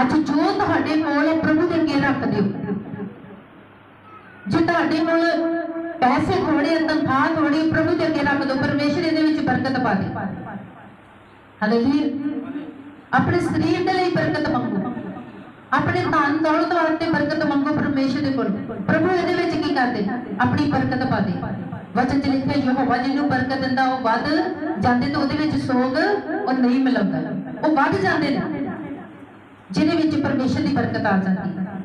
ਅੱਜ ਜੋ ਤੁਹਾਡੇ ਕੋਲ ਪ੍ਰਭੂ ਦੇ ਅੱਗੇ ਰੱਖ ਦਿਓ। ਜੇ ਤੁਹਾਡੇ ਕੋਲ ਪੈਸੇ ਥੋੜੇ ਤਨਖਾਹ ਥੋੜੀ ਪ੍ਰਭੂ ਦੇ ਅੱਗੇ ਰੱਖ ਦਿਓ, ਪਰਮੇਸ਼ਰ ਇਹਦੇ ਵਿੱਚ ਬਰਕਤ ਪਾ ਦੇ ਹਾਲੇਲੂਇਆ ਆਪਣੇ ਸਰੀਰ ਦੇ ਲਈ ਬਰਕਤ ਮੰਗੋ। ਆਪਣੇ ਧਨ ਦੌਲਤ ਵਾਸਤੇ ਬਰਕਤ ਮੰਗੋ ਪਰਮੇਸ਼ਰ ਦੇ ਕੋਲ। ਪ੍ਰਭੂ ਇਹਦੇ ਵਿੱਚ ਕੀ ਕਰਦੇ? ਆਪਣੀ ਬਰਕਤ ਪਾ ਦੇ। ਵਚਨ ਚ ਲਿਖਿਆ, ਯਹੋਵਾ ਜਿਹਨੂੰ ਬਰਕਤ ਦਿੰਦਾ, ਉਹ ਵੱਧ ਜਾਂਦੇ ਤਾਂ ਉਹਦੇ ਵਿੱਚ ਸੋਗ ਉਹ ਨਹੀਂ ਮਿਲਾਉਂਦਾ। ਉਹ ਵੱਧ ਜਾਂਦੇ ਨੇ। ਜਿਹਦੇ ਵਿੱਚ ਪਰਮੇਸ਼ਰ ਦੀ ਬਰਕਤ ਆ ਜਾਂਦੀ ਹੈ।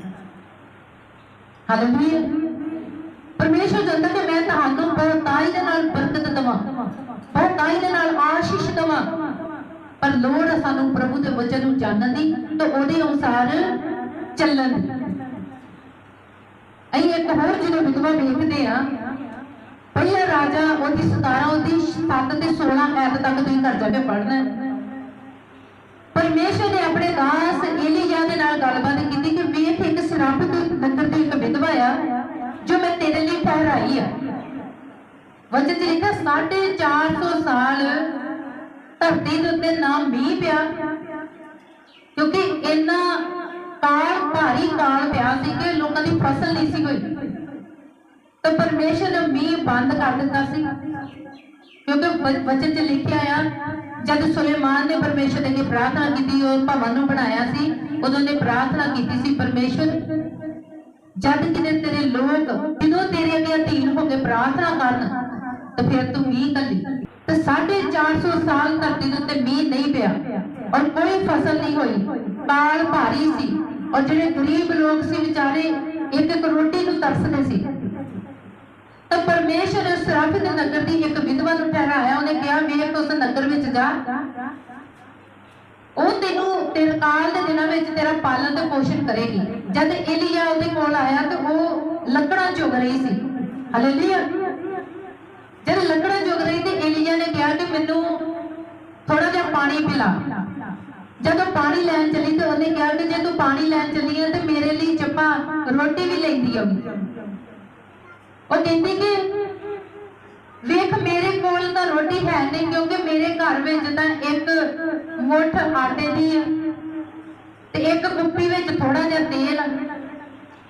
ਹਾਲੇਲੂਇਆ ਪਰਮੇਸ਼ਰ ਕਹਿੰਦਾ ਕਿ ਮੈਂ ਤੁਹਾਨੂੰ ਬਹੁਤਾਈ ਦੇ ਨਾਲ ਬਰਕਤ ਦਵਾਂ, ਬਹੁਤਾਈ ਦੇ ਨਾਲ ਆਸ਼ੀਸ਼ ਦਵਾਂ। ਪਰ ਲੋੜ ਹੈ ਸਾਨੂੰ ਪ੍ਰਭੂ ਦੇ ਵਚਨ ਨੂੰ ਜਾਣਨ ਦੀ ਤੇ ਉਹਦੇ ਅਨੁਸਾਰ ਚੱਲਣ ਦੀ। ਅਸੀਂ ਇੱਕ ਹੋਰ ਜਦੋਂ ਵਿਧਵਾ ਵੇਖਦੇ ਆ, ਪਹਿਲਾ ਰਾਜਾ ਉਹਦੀ 17 ਉਹਦੀ 7 ਤੇ 16 ਐਤ ਤੱਕ ਤੁਸੀਂ ਘਰ ਜਾ ਕੇ ਪੜ੍ਹਨਾ ਪਰਮੇਸ਼ਰ ਨੇ ਆਪਣੇ ਦਾਸ ਏਲੀਆ ਦੇ ਨਾਲ ਗੱਲਬਾਤ ਕੀਤੀ ਕਿ ਵੇਖ ਇੱਕ ਸ਼ਰਾਫਤ ਨਗਰ ਦੀ ਇੱਕ ਵਿਧਵਾ ਆ, ਜੋ ਮੈਂ ਤੇਰੇ ਲਈ ਠਹਿਰਾਈ ਆ। ਵਚਨ ਚ ਲਿਖਿਆ 450 ਸਾਲ ਧਰਤੀ ਦੇ ਉੱਤੇ ਨਾ ਮੀਂਹ ਪਿਆ, ਕਿਉਂਕਿ ਇੰਨਾ ਕਾਲ, ਭਾਰੀ ਕਾਲ ਪਿਆ ਸੀ ਕਿ ਲੋਕਾਂ ਦੀ ਫਸਲ ਨਹੀਂ ਸੀ ਕੋਈ। ਤਾਂ ਪਰਮੇਸ਼ਰ ਨੇ ਮੀਂਹ ਬੰਦ ਕਰ ਦਿੱਤਾ ਸੀ। ਕਿਉਂਕਿ ਵਚਨ 'ਚ ਲਿਖਿਆ ਆ, ਜਦ ਸੁਲੇਮਾਨ ਨੇ ਪਰਮੇਸ਼ਰ ਅੱਗੇ ਪ੍ਰਾਰਥਨਾ ਕੀਤੀ, ਉਹ ਭਵਨ ਨੂੰ ਬਣਾਇਆ ਸੀ, ਉਦੋਂ ਨੇ ਪ੍ਰਾਰਥਨਾ ਕੀਤੀ ਸੀ, ਪਰਮੇਸ਼ਰ, ਜਦ ਕਿਤੇ ਤੇਰੇ ਲੋਕ ਜਦੋਂ ਤੇਰੇ ਅੱਗੇ ਅਧੀਨ ਹੋ ਕੇ ਪ੍ਰਾਰਥਨਾ ਕਰਨ, ਤਾਂ ਫਿਰ ਤੂੰ ਮੀਂਹ ਕੱਲੀ ਤੇ 450 ਸਾਲ ਧਰਤੀ ਦੇ ਉੱਤੇ ਮੀਂਹ ਨਹੀਂ ਪਿਆ ਔਰ ਕੋਈ ਫਸਲ ਨਹੀਂ ਹੋਈ। ਕਾਲ ਭਾਰੀ ਸੀ ਔਰ ਜਿਹੜੇ ਗਰੀਬ ਲੋਕ ਸੀ ਵਿਚਾਰੇ, ਇੱਕ ਇੱਕ ਰੋਟੀ ਨੂੰ ਤਰਸਦੇ ਸੀ। ਤਾਂ ਪਰਮੇਸ਼ਰ ਨੇ ਸਰਾਫਿਤ ਨਗਰ ਦੀ ਇੱਕ ਵਿਧਵਾ ਨੂੰ ਠਹਿਰਾਇਆ, ਉਹਨੇ ਕਿਹਾ, ਵੇਖ, ਉਸ ਨਗਰ ਵਿੱਚ ਜਾ। ਉਹ ਤੈਨੂੰ ਤੇਰੇ ਦੇ ਦਿਨਾਂ ਵਿੱਚ ਤੇਰਾ ਪਾਲਣ ਤੇ ਪੋਸ਼ਣ ਕਰੇਗੀ। ਜਦ ਏਲੀਆ ਉਹਦੇ ਕੋਲ ਆਇਆ ਤੇ ਉਹ ਲੱਕੜਾਂ ਚੁਗ ਰਹੀ ਸੀ। ਹਾਲੇਲੂਇਆ ਜਦ ਲੱਕੜਾਂ ਚੁਗ ਰਹੀ ਤੇ ਏਲੀਆ ਨੇ ਕਿਹਾ ਕਿ ਮੈਨੂੰ ਥੋੜਾ ਜਿਹਾ ਪਾਣੀ ਪਿਲਾ। ਜਦੋਂ ਪਾਣੀ ਲੈਣ ਚਲੀ ਤੇ ਉਹਨੇ ਕਿਹਾ ਕਿ ਜੇ ਤੂੰ ਪਾਣੀ ਲੈਣ ਚੱਲੀ ਹੈ ਤੇ ਮੇਰੇ ਲਈ ਚੱਪਾ ਰੋਟੀ ਵੀ ਲੈਂਦੀ ਹੋਗੀ। ਉਹ ਕਹਿੰਦੀ ਕਿ ਵੇਖ, ਮੇਰੇ ਕੋਲ ਤਾਂ ਰੋਟੀ ਹੈ ਨਹੀਂ, ਕਿਉਂਕਿ ਮੇਰੇ ਘਰ ਵਿੱਚ ਤਾਂ ਇੱਕ ਮੁੱਠ ਆਟੇ ਦੀ ਤੇ ਇੱਕ ਕੁੱਪੀ ਵਿੱਚ ਥੋੜਾ ਜਿਹਾ ਤੇਲ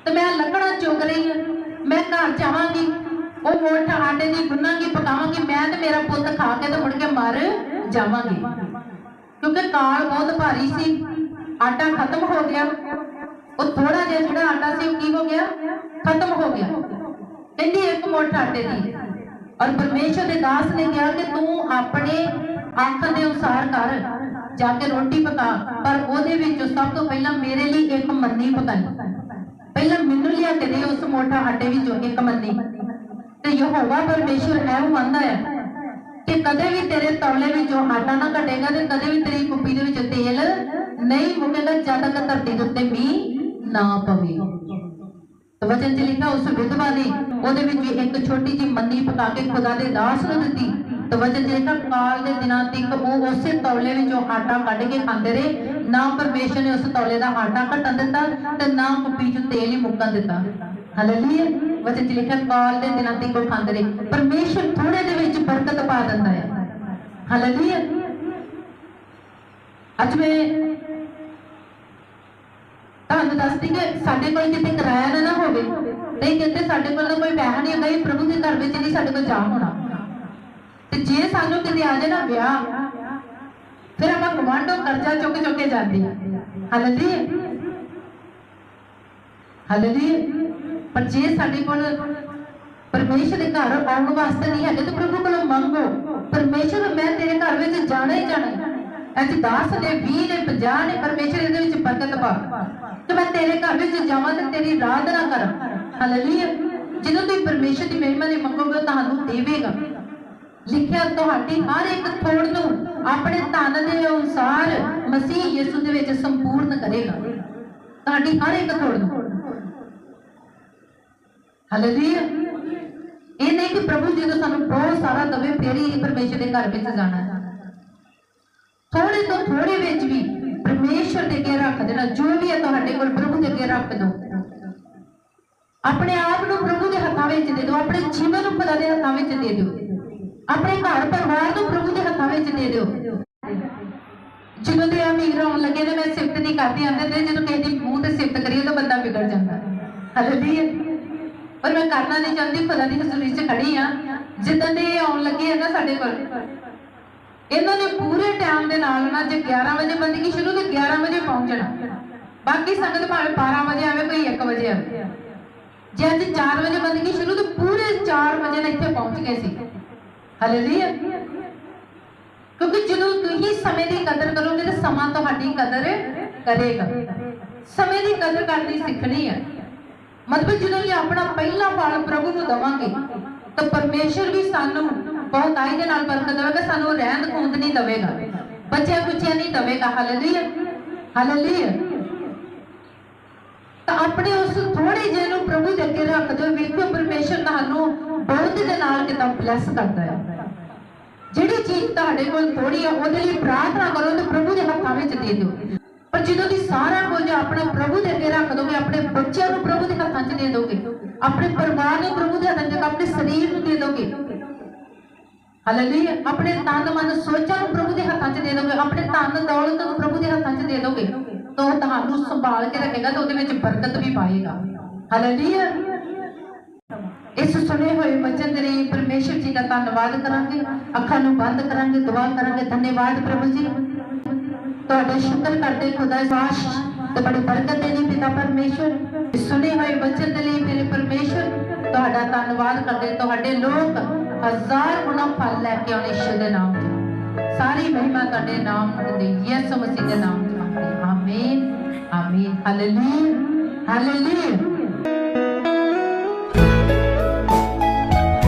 ਤੇ ਮੈਂ ਲੱਕੜਾਂ ਚੁਗ ਰਹੀ ਮੈਂ ਘਰ ਜਾਵਾਂਗੀ, ਉਹ ਮੁੱਠ ਆਟੇ ਦੀ ਗੁੰਨਾਂਗੀ, ਪਕਾਵਾਂਗੀ, ਮੈਂ ਤੇ ਮੇਰਾ ਪੁੱਤ ਖਾ ਕੇ ਤੇ ਮੁੜ ਕੇ ਮਰ ਜਾਵਾਂਗੇ। ਕਿਉਂਕਿ ਕਾਲ ਬਹੁਤ ਭਾਰੀ ਸੀ, ਆਟਾ ਖਤਮ ਹੋ ਗਿਆ। ਉਹ ਥੋੜਾ ਜਿਹਾ ਜਿਹੜਾ ਆਟਾ ਸੀ, ਉਹ ਕੀ ਹੋ ਗਿਆ? ਖਤਮ ਹੋ ਗਿਆ। ਕਹਿੰਦੀ ਇੱਕ ਮੁੱਠ ਆਟੇ ਦੀ। ਔਰ ਪਰਮੇਸ਼ਰ ਦੇ ਦਾਸ ਨੇ ਕਿਹਾ ਕਿ ਤੂੰ ਆਪਣੇ ਅੱਖ ਦੇ ਅਨੁਸਾਰ ਕਰ, ਜਾ ਕੇ ਰੋਟੀ ਪਕਾ। ਪਰ ਉਹਦੇ ਵਿੱਚ ਸਭ ਤੋਂ ਪਹਿਲਾਂ ਮੇਰੇ ਲਈ ਇੱਕ ਮੰਨੀ ਪਕਾਈ ਪਹਿਲਾਂ ਮੈਨੂੰ ਲਿਆ ਕੇ ਦੇ, ਉਸ ਮੋਟਾ ਆਟੇ ਵਿੱਚੋਂ ਇੱਕ ਮੰਨੀ। ਤੇ ਯਹੋਵਾ ਪਰਮੇਸ਼ਰ ਐ ਮੰਨਦਾ ਹੈ ਕਿ ਕਦੇ ਵੀ ਤੇਰੇ ਤੌਲੇ ਵਿੱਚੋਂ ਆਟਾ ਨਾ ਘਟੇਗਾ ਤੇ ਕਦੇ ਵੀ ਤੇਰੀ ਕੁੱਪੀ ਦੇ ਵਿੱਚ ਤੇਲ ਨਹੀਂ ਮੁਕੇਗਾ, ਜਦ ਤੱਕ ਧਰਤੀ ਦੇ ਉੱਤੇ ਮੀਂਹ ਨਾ ਪਵੇ। ਵਚਨ ਚ ਲਿਖਿਆ ਉਸ ਵਿਧਵਾ ਨੇ ਉਹਦੇ ਵਿੱਚ ਇੱਕ ਛੋਟੀ ਜਿਹੀ ਮੰਨੀ ਪਕਾ ਕੇ ਖੁਦਾ ਦੇ ਦਾਸ ਨੂੰ ਦਿੱਤੀ। ਤੇ ਵਚਨ ਚ ਲਿਖਿਆ, ਕਾਲ ਦੇ ਦਿਨਾਂ ਤੱਕ ਉਹ ਉਸੇ ਤੌਲੇ ਵਿੱਚੋਂ ਆਟਾ ਕੱਢ ਕੇ ਖਾਂਦੇ ਰਹੇ। ਨਾ ਪਰਮੇਸ਼ਰ ਨੇ ਉਸ ਤੌਲੇ ਦਾ ਆਟਾ ਘਟਣ ਦਿੱਤਾ ਤੇ ਨਾ ਕੁੱਪੀ ਚ ਤੇਲ ਹੀ ਮੁੱਕਣ ਦਿੱਤਾ। ਹਾਲੇਲੂਇਆ ਵਚਨ ਚ ਲਿਖਿਆ, ਕਾਲ ਦੇ ਦਿਨਾਂ ਤੱਕ ਉਹ ਖਾਂਦੇ ਰਹੇ। ਪਰਮੇਸ਼ਰ ਥੋੜੇ ਦੇ ਵਿੱਚ ਬਰਕਤ ਪਾ ਦਿੰਦਾ ਹੈ। ਹਾਲੇਲੂਇਆ ਅੱਜ ਮੈਂ ਤੁਹਾਨੂੰ ਦੱਸਦੀ ਕਿ ਸਾਡੇ ਕੋਲ ਕਿਤੇ ਕਿਰਾਇਆ ਨਾ ਨਾ ਹੋਵੇ। ਤੇ ਕਿਤੇ ਸਾਡੇ ਕੋਲ ਕੋਈ ਪੈਸਾ ਨਹੀਂ ਹੁੰਦਾ, ਇਹ ਪ੍ਰਭੂ ਦੇ ਘਰ ਵਿੱਚ ਨਹੀਂ ਸਾਡੇ ਕੋਲ ਜਾ ਹੋਣਾ। ਤੇ ਜੇ ਸਾਨੂੰ ਕਿਤੇ ਆ ਜਾਏ ਵਿਆਹ, ਫਿਰ ਆਪਾਂ ਗਵਾਂਢੋਂ ਕਰਜ਼ਾ ਚੁੱਕ ਚੁੱਕ ਕੇ ਜਾਂਦੇ। ਹਾਂ ਹਾਲੇਲੂਇਆ ਪਰ ਜੇ ਸਾਡੇ ਕੋਲ ਪਰਮੇਸ਼ਰ ਦੇ ਘਰ ਆਉਣ ਵਾਸਤੇ ਨਹੀਂ ਹੈਗੇ, ਤੇ ਪ੍ਰਭੂ ਕੋਲੋਂ ਮੰਗੋ। ਪਰਮੇਸ਼ਰ, ਮੈਂ ਤੇਰੇ ਘਰ ਵਿੱਚ ਜਾਣਾ ਹੀ ਜਾਣਾ ਅੱਜ 10 ਨੇ 20 ਨੇ 50 ਨੇ ਪਰਮੇਸ਼ਰ ਇਹਦੇ ਵਿੱਚ ਬਰਕਤ ਪਾ ਤੇ ਮੈਂ ਤੇਰੇ ਘਰ ਵਿੱਚ ਜਾਵਾਂ ਤੇ ਤੇਰੀ ਆਰਾਧਨਾ ਕਰਾਂ ਹਾਲੇਲੂਇਆ ਜਦੋਂ ਤੁਸੀਂ ਪਰਮੇਸ਼ਰ ਦੀ ਮਹਿਮਾ ਲਈ ਮੰਗੋਗੇ ਤੁਹਾਨੂੰ ਦੇਵੇਗਾ। ਲਿਖਿਆ ਤੁਹਾਡੀ ਹਰ ਇੱਕ ਥੋੜ ਨੂੰ ਆਪਣੇ ਧਨ ਦੇ ਅਨੁਸਾਰ ਮਸੀਹ ਯਿਸੂ ਦੇ ਵਿੱਚ ਸੰਪੂਰਨ ਕਰੇਗਾ। ਤੁਹਾਡੀ ਹਰ ਇੱਕ ਥੋੜ ਨੂੰ। ਹਾਲੇਲੂਇਆ ਇਹ ਨਹੀਂ ਕਿ ਪ੍ਰਭੂ ਜਦੋਂ ਸਾਨੂੰ ਬਹੁਤ ਸਾਰਾ ਦਵੇ, ਫੇਰ ਹੀ ਪਰਮੇਸ਼ਰ ਦੇ ਘਰ ਵਿੱਚ ਜਾਣਾ ਥੋੜੇ ਤੋਂ ਥੋੜੇ ਵਿੱਚ ਵੀ ਪਰਮੇਸ਼ਰ ਦੇ ਅੱਗੇ ਰੱਖ ਦੇਣਾ, ਜੋ ਵੀ ਹੈ ਤੁਹਾਡੇ ਕੋਲ ਪ੍ਰਭੂ ਦੇ ਅੱਗੇ ਰੱਖ ਦਿਓ। ਆਪਣੇ ਆਪ ਨੂੰ ਪ੍ਰਭੂ ਦੇ ਹੱਥਾਂ ਵਿੱਚ ਦੇ ਦਿਓ, ਆਪਣੇ ਜੀਵਨ ਨੂੰ ਖੁਦਾ ਦੇ ਹੱਥਾਂ ਵਿੱਚ ਦੇ ਦਿਓ। ਆਪਣੇ ਘਰ ਪਰਿਵਾਰ ਨੂੰ ਪ੍ਰਭੂ ਦੇ ਹੱਥਾਂ ਵਿੱਚ ਦੇ ਦਿਓ। ਜਦੋਂ ਦੇ ਅਮੀਰ ਹੋਣ ਲੱਗੇ ਤੇ ਮੈਂ ਸਿਫਤ ਨਹੀਂ ਕਰਦੀ, ਆਂਦੇ ਤੇ ਜਦੋਂ ਕਿਸੇ ਦੀ ਮੂੰਹ ਤੇ ਸਿਫਤ ਕਰੀਏ ਤਾਂ ਬੰਦਾ ਵਿਗੜ ਜਾਂਦਾ। ਹਾਲੇਲੂਇਆ। ਪਰ ਮੈਂ ਕਰਨਾ ਨਹੀਂ ਚਾਹੁੰਦੀ ਖੁਦਾ ਦੀ ਹਜ਼ੂਰੀ 'ਚ ਖੜੀ ਆ। ਜਿੱਦਾਂ ਦੇ ਆਉਣ ਲੱਗੇ ਆ ਨਾ ਸਾਡੇ ਕੋਲ ਇਹਨਾਂ ਨੇ ਪੂਰੇ ਟਾਈਮ ਦੇ ਨਾਲ ਨਾ ਜੇ 11 ਵਜੇ ਬੰਦਗੀ ਸ਼ੁਰੂ ਤੇ 11 ਵਜੇ ਪਹੁੰਚਣਾ। ਬਾਕੀ ਸੰਗਤ ਭਾਵੇਂ 12 ਵਜੇ ਆਵੇ, ਕੋਈ 1 ਵਜੇ ਆਵੇ। ਜੇ ਅੱਜ 4 ਵਜੇ ਬੰਦਗੀ ਸ਼ੁਰੂ ਤੇ ਪੂਰੇ 4 ਵਜੇ ਨਾਲ ਇੱਥੇ ਪਹੁੰਚ ਗਏ ਸੀ। ਹਾਲੇਲੂਇਆ। ਕਿਉਂਕਿ ਜਦੋਂ ਤੁਸੀਂ ਸਮੇਂ ਦੀ ਕਦਰ ਕਰੋਗੇ ਤਾਂ ਸਮਾਂ ਤੁਹਾਡੀ ਕਦਰ ਕਰੇਗਾ। ਸਮੇਂ ਦੀ ਕਦਰ ਕਰਨੀ ਸਿੱਖਣੀ ਹੈ। ਮਤਲਬ ਜਦੋਂ ਵੀ ਆਪਣਾ ਪਹਿਲਾ ਫਲ ਪ੍ਰਭੂ ਨੂੰ ਦਵਾਂਗੇ ਤਾਂ ਪਰਮੇਸ਼ਰ ਵੀ ਸਾਨੂੰ ਬਹੁਤ ਦੇ ਨਾਲ ਬਰਕਤ ਦੇਵੇਗਾ ਸਾਨੂੰ ਰਹਿੰਦ ਖੂੰਦ ਨਹੀਂ ਦੇਵੇਗਾ। ਬੱਚਿਆਂ ਕੁੱਚਿਆਂ ਨਹੀਂ ਦੇਵੇਗਾ। ਹਾਲੇਲੂਇਆ ਹਾਲੇਲੂਇਆ ਤਾਂ ਆਪਣੇ ਉਸ ਥੋੜੇ ਜਿਹੇ ਨੂੰ ਪ੍ਰਭੂ ਦੇ ਅੱਗੇ ਰੱਖ ਦਿਓ। ਵੇਖੋ, ਪਰਮੇਸ਼ਰ ਤੁਹਾਨੂੰ ਬਹੁਤ ਦੇ ਨਾਲ ਕਿਦਾਂ ਬਲੈਸ ਕਰਦਾ ਹੈ। ਜਿਹੜੀ ਚੀਜ਼ ਤੁਹਾਡੇ ਕੋਲ ਥੋੜੀ ਆ, ਉਹਦੇ ਲਈ ਪ੍ਰਾਰਥਨਾ ਕਰੋ ਤੇ ਪ੍ਰਭੂ ਦੇ ਹੱਥਾਂ ਵਿੱਚ ਦੇ ਦਿਓ। ਪਰ ਜਦੋਂ ਦੀ ਸਾਰਾ ਕੁਝ ਆਪਣੇ ਪ੍ਰਭੂ ਦੇ ਅੱਗੇ ਰੱਖ ਦੋਗੇ, ਆਪਣੇ ਬੱਚਿਆਂ ਨੂੰ ਪ੍ਰਭੂ ਦੇ ਹੱਥਾਂ ਦੇ ਦੋਗੇ। ਆਪਣੇ ਪਰਿਵਾਰ ਨੂੰ ਪ੍ਰਭੂ ਦੇ ਹੱਥਾਂ 'ਚ ਆਪਣੇ ਸਰੀਰ ਨੂੰ ਦੇ ਦੋਗੇ। ਹਾਲੇਲੂਇਆ ਆਪਣੇ ਤਨ ਮਨ ਸੋਚਾਂ ਨੂੰ ਪ੍ਰਭੂ ਦੇ ਹੱਥਾਂ 'ਚ ਦੇ ਦੋਗੇ। ਆਪਣੇ ਧਨ ਦੌਲਤ ਨੂੰ ਪ੍ਰਭੂ ਦੇ ਹੱਥਾਂ 'ਚ ਦੇ ਦੋਗੇ। ਤਾਂ ਉਹ ਤੁਹਾਨੂੰ ਸੰਭਾਲ ਕੇ ਰੱਖੇਗਾ ਤੇ ਉਹਦੇ ਵਿੱਚ ਬਰਕਤ ਵੀ ਪਾਏਗਾ। ਹਾਲੇਲੂਇਆ ਇਸ ਸੁਣੇ ਹੋਏ ਵਚਨ ਦੇ ਲਈ ਪਰਮੇਸ਼ਰ ਜੀ ਦਾ ਧੰਨਵਾਦ ਕਰਾਂਗੇ। ਅੱਖਾਂ ਨੂੰ ਬੰਦ ਕਰਾਂਗੇ, ਦੁਆ ਕਰਾਂਗੇ। ਧੰਨਵਾਦ ਪ੍ਰਭੂ ਜੀ। ਤੁਹਾਡਾ ਸ਼ੁਕਰ ਕਰਦੇ, ਖੁਦਾ ਵਾਸ਼ ਤੇ ਬੜੀ ਬਰਕਤ ਦੇਣੀ ਪਿਤਾ ਪਰਮੇਸ਼ਰ। ਇਸ ਸੁਣੇ ਹੋਏ ਵਚਨ ਲਈ ਮੇਰੇ ਪਰਮੇਸ਼ਰ, ਤੁਹਾਡਾ ਧੰਨਵਾਦ ਕਰਦੇ ਤੁਹਾਡੇ ਲੋਕ ਹਜ਼ਾਰ ਗੁਣਾ ਫਲ ਲੈ ਕੇ ਆਉਣੇ ਯਿਸੂ ਨਾਮ ਸਾਰੀ ਮਹਿਮਾ ਤੁਹਾਡੇ ਨਾਮ ਦੇ ਯਿਸੂ ਮਸੀਹ ਦੇ ਨਾਮ 'ਚ ਆਮੀਨ ਆਮੀਨ। Hallelujah hallelujah.